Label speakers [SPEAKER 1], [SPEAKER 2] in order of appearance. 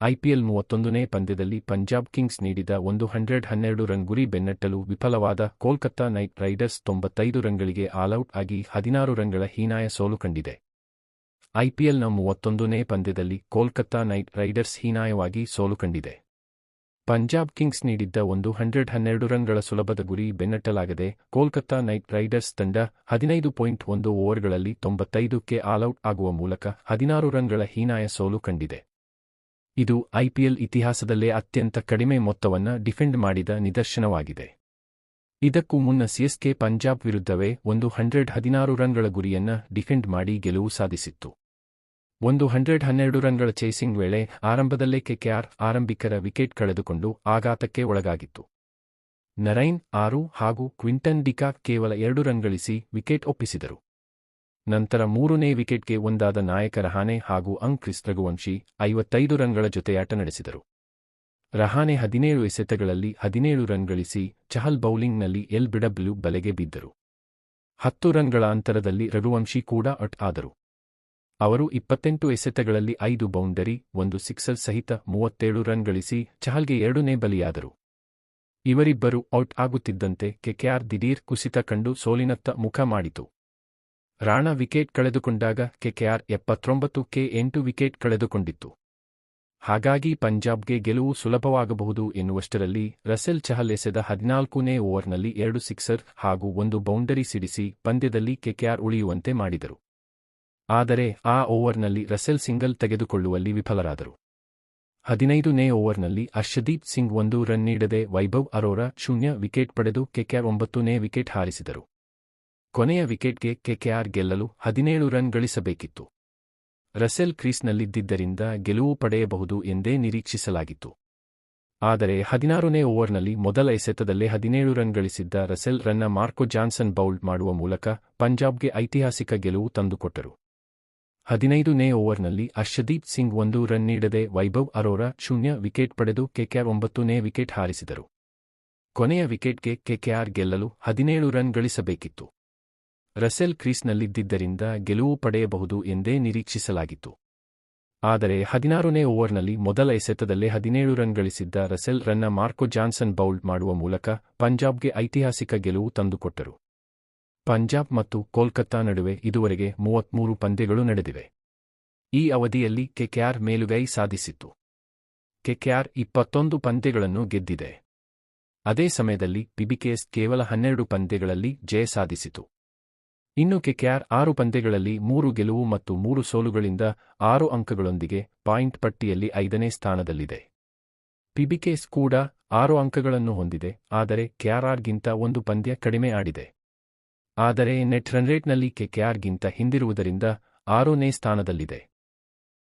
[SPEAKER 1] IPL ಮೂವತ್ತೊಂದನೇ ಪಂದ್ಯದಲ್ಲಿ Punjab Kings ನೀಡಿದ ಒಂದು ಹಂಡ್ರೆಡ್ ಹನ್ನೆರಡು ರನ್ ಗುರಿ ಬೆನ್ನಟ್ಟಲು ವಿಫಲವಾದ ಕೋಲ್ಕತ್ತಾ ನೈಟ್ ರೈಡರ್ಸ್ ತೊಂಬತ್ತೈದು ರನ್ಗಳಿಗೆ ಆಲ್ಔಟ್ ಆಗಿ ಹದಿನಾರು ರನ್ಗಳ ಹೀನಾಯ ಸೋಲು ಕಂಡಿದೆ. ಐಪಿಎಲ್ನ ಮೂವತ್ತೊಂದನೇ ಪಂದ್ಯದಲ್ಲಿ ಕೋಲ್ಕತ್ತಾ ನೈಟ್ ರೈಡರ್ಸ್ ಹೀನಾಯವಾಗಿ ಸೋಲು ಕಂಡಿದೆ. ಪಂಜಾಬ್ ಕಿಂಗ್ಸ್ ನೀಡಿದ್ದ ಒಂದು ಹಂಡ್ರೆಡ್ ಹನ್ನೆರಡು ರನ್ಗಳ ಸುಲಭದ ಗುರಿ ಬೆನ್ನಟ್ಟಲಾಗದೆ ಕೋಲ್ಕತ್ತಾ ನೈಟ್ ರೈಡರ್ಸ್ ತಂಡ ಹದಿನೈದು ಪಾಯಿಂಟ್ ಒಂದು ಓವರ್ಗಳಲ್ಲಿ ತೊಂಬತ್ತೈದಕ್ಕೆ ಆಲ್ಔಟ್ ಆಗುವ ಮೂಲಕ ಹದಿನಾರು ರನ್ಗಳ ಹೀನಾಯ ಸೋಲು ಕಂಡಿದೆ. ಇದು ಐಪಿಎಲ್ ಇತಿಹಾಸದಲ್ಲೇ ಅತ್ಯಂತ ಕಡಿಮೆ ಮೊತ್ತವನ್ನ ಡಿಫೆಂಡ್ ಮಾಡಿದ ನಿದರ್ಶನವಾಗಿದೆ. ಇದಕ್ಕೂ ಮುನ್ನ ಸಿಎಸ್ಕೆ ಪಂಜಾಬ್ ವಿರುದ್ಧವೇ ಒಂದು ಹಂಡ್ರೆಡ್ ಹದಿನಾರು ರನ್ಗಳ ಗುರಿಯನ್ನ ಡಿಫೆಂಡ್ ಮಾಡಿ ಗೆಲುವು ಸಾಧಿಸಿತ್ತು. ಒಂದು ಹಂಡ್ರೆಡ್ ಹನ್ನೆರಡು ರನ್ಗಳ ಚೇಸಿಂಗ್ ವೇಳೆ ಆರಂಭದಲ್ಲೇ ಕೆಕೆಆರ್ ಆರಂಭಿಕರ ವಿಕೆಟ್ ಕಳೆದುಕೊಂಡು ಆಘಾತಕ್ಕೆ ಒಳಗಾಗಿತ್ತು. ನರೈನ್ ಆರು ಹಾಗೂ ಕ್ವಿಂಟನ್ ಡಿಕಾ ಕೇವಲ ಎರಡು ರನ್ ಗಳಿಸಿ ವಿಕೆಟ್ ಒಪ್ಪಿಸಿದರು. ನಂತರ ಮೂರನೇ ವಿಕೆಟ್ಗೆ ಒಂದಾದ ನಾಯಕ ರಹಾನೆ ಹಾಗೂ ಅಂಕ್ರಿಸ್ ಕ್ರಿಸ್ ರಘುವಂಶಿ ಐವತ್ತೈದು ರನ್ಗಳ ಜೊತೆಯಾಟ ನಡೆಸಿದರು. ರಹಾನೆ ಹದಿನೇಳು ಎಸೆತಗಳಲ್ಲಿ ಹದಿನೇಳು ರನ್ ಗಳಿಸಿ ಚಹಲ್ ಬೌಲಿಂಗ್ನಲ್ಲಿ ಎಲ್ ಬಿಡಬ್ಲ್ಯೂ ಬಲೆಗೆ ಬಿದ್ದರು. ಹತ್ತು ರನ್ಗಳ ಅಂತರದಲ್ಲಿ ರಘುವಂಶಿ ಕೂಡ ಔಟ್ ಆದರು. ಅವರು ಇಪ್ಪತ್ತೆಂಟು ಎಸೆತಗಳಲ್ಲಿ ಐದು ಬೌಂಡರಿ, ಒಂದು ಸಿಕ್ಸರ್ ಸಹಿತ ಮೂವತ್ತೇಳು ರನ್ ಗಳಿಸಿ ಚಹಲ್ಗೆ ಎರಡನೇ ಬಲಿಯಾದರು. ಇವರಿಬ್ಬರು ಔಟ್ ಆಗುತ್ತಿದ್ದಂತೆ ಕೆಕೆಆರ್ ದಿಢೀರ್ ಕುಸಿತ ಕಂಡು ಸೋಲಿನತ್ತ ಮುಖ ಮಾಡಿತು. ರಾಣಾ ವಿಕೆಟ್ ಕಳೆದುಕೊಂಡಾಗ ಕೆಕೆಆರ್ ಎಪ್ಪತ್ತೊಂಬತ್ತು ಕೆ ಎಂಟು ವಿಕೆಟ್ ಕಳೆದುಕೊಂಡಿತ್ತು. ಹಾಗಾಗಿ ಪಂಜಾಬ್ಗೆ ಗೆಲುವು ಸುಲಭವಾಗಬಹುದು ಎನ್ನುವಷ್ಟರಲ್ಲಿ ರಸೆಲ್ ಚಹಲ್ ಎಸೆದ ಹದಿನಾಲ್ಕನೇ ಓವರ್ನಲ್ಲಿ ಎರಡು ಸಿಕ್ಸರ್ ಹಾಗೂ ಒಂದು ಬೌಂಡರಿ ಸಿಡಿಸಿ ಪಂದ್ಯದಲ್ಲಿ ಕೆಕೆಆರ್ ಉಳಿಯುವಂತೆ ಮಾಡಿದರು. ಆದರೆ ಆ ಓವರ್ನಲ್ಲಿ ರಸೆಲ್ ಸಿಂಗಲ್ ತೆಗೆದುಕೊಳ್ಳುವಲ್ಲಿ ವಿಫಲರಾದರು. ಹದಿನೈದನೇ ಓವರ್ನಲ್ಲಿ ಅರ್ಷದೀಪ್ ಸಿಂಗ್ ಒಂದು ರನ್ ನೀಡದೆ ವೈಭವ್ ಅರೋರಾ ಶೂನ್ಯ ವಿಕೆಟ್ ಪಡೆದು ಕೆಕೆಆರ್ ಒಂಬತ್ತನೇ ವಿಕೆಟ್ ಹಾರಿಸಿದರು. ಕೊನೆಯ ವಿಕೆಟ್ಗೆ ಕೆಕೆಆರ್ ಗೆಲ್ಲಲು ಹದಿನೇಳು ರನ್ ಗಳಿಸಬೇಕಿತ್ತು. ರಸೆಲ್ ಕ್ರೀಸ್ನಲ್ಲಿದ್ದರಿಂದ ಗೆಲುವು ಪಡೆಯಬಹುದು ಎಂದೇ ನಿರೀಕ್ಷಿಸಲಾಗಿತ್ತು. ಆದರೆ ಹದಿನಾರನೇ ಓವರ್ನಲ್ಲಿ ಮೊದಲ ಎಸೆತದಲ್ಲೇ ಹದಿನೇಳು ರನ್ ಗಳಿಸಿದ್ದ ರಸೆಲ್ ರನ್ನ ಮಾರ್ಕೊ ಜಾನ್ಸನ್ ಬೌಲ್ಡ್ ಮಾಡುವ ಮೂಲಕ ಪಂಜಾಬ್ಗೆ ಐತಿಹಾಸಿಕ ಗೆಲುವು ತಂದುಕೊಟ್ಟರು. ಹದಿನೈದನೇ ಓವರ್ನಲ್ಲಿ ಅರ್ಷದೀಪ್ ಸಿಂಗ್ ಒಂದು ರನ್ ನೀಡದೆ ವೈಭವ್ ಅರೋರಾ ಶೂನ್ಯ ವಿಕೆಟ್ ಪಡೆದು ಕೆಕೆಆರ್ ಒಂಬತ್ತನೇ ವಿಕೆಟ್ ಹಾರಿಸಿದರು. ಕೊನೆಯ ವಿಕೆಟ್ಗೆ ಕೆಕೆಆರ್ ಗೆಲ್ಲಲು ಹದಿನೇಳು ರನ್ ಗಳಿಸಬೇಕಿತ್ತು. ರಸೆಲ್ ಕ್ರೀಸ್ನಲ್ಲಿದ್ದಿದ್ದರಿಂದ ಗೆಲುವು ಪಡೆಯಬಹುದು ಎಂದೇ ನಿರೀಕ್ಷಿಸಲಾಗಿತ್ತು. ಆದರೆ ಹದಿನಾರನೇ ಓವರ್ನಲ್ಲಿ ಮೊದಲ ಎಸೆತದಲ್ಲೇ ಹದಿನೇಳು ರನ್ ಗಳಿಸಿದ್ದ ರಸೆಲ್ ರನ್ನ ಮಾರ್ಕೊ ಜಾನ್ಸನ್ ಬೌಲ್ಡ್ ಮಾಡುವ ಮೂಲಕ ಪಂಜಾಬ್ಗೆ ಐತಿಹಾಸಿಕ ಗೆಲುವು ತಂದುಕೊಟ್ಟರು. ಪಂಜಾಬ್ ಮತ್ತು ಕೋಲ್ಕತ್ತಾ ನಡುವೆ ಇದುವರೆಗೆ ಮೂವತ್ಮೂರು ಪಂದ್ಯಗಳು ನಡೆದಿವೆ. ಈ ಅವಧಿಯಲ್ಲಿ ಕೆಕೆಆರ್ ಮೇಲುಗೈ ಸಾಧಿಸಿತ್ತು. ಕೆಕೆಆರ್ ಇಪ್ಪತ್ತೊಂದು ಪಂದ್ಯಗಳನ್ನು ಗೆದ್ದಿದೆ. ಅದೇ ಸಮಯದಲ್ಲಿ ಪಿಬಿಕೆಎಸ್ ಕೇವಲ ಹನ್ನೆರಡು ಪಂದ್ಯಗಳಲ್ಲಿ ಜಯ ಸಾಧಿಸಿತು. ಇನ್ನು ಕೆಕೆಆರ್ ಆರು ಪಂದ್ಯಗಳಲ್ಲಿ ಮೂರು ಗೆಲುವು ಮತ್ತು ಮೂರು ಸೋಲುಗಳಿಂದ ಆರು ಅಂಕಗಳೊಂದಿಗೆ ಪಾಯಿಂಟ್ ಪಟ್ಟಿಯಲ್ಲಿ ಐದನೇ ಸ್ಥಾನದಲ್ಲಿದೆ. ಪಿಬಿಕೆಸ್ ಕೂಡ ಆರು ಅಂಕಗಳನ್ನು ಹೊಂದಿದೆ, ಆದರೆ ಕೆಆರ್ಆರ್ಗಿಂತ ಒಂದು ಪಂದ್ಯ ಕಡಿಮೆ ಆಡಿದೆ. ಆದರೆ ನೆಟ್ ರನ್ರೇಟ್ನಲ್ಲಿ ಕೆಕೆಆರ್ಗಿಂತ ಹಿಂದಿರುವುದರಿಂದ ಆರನೇ ಸ್ಥಾನದಲ್ಲಿದೆ.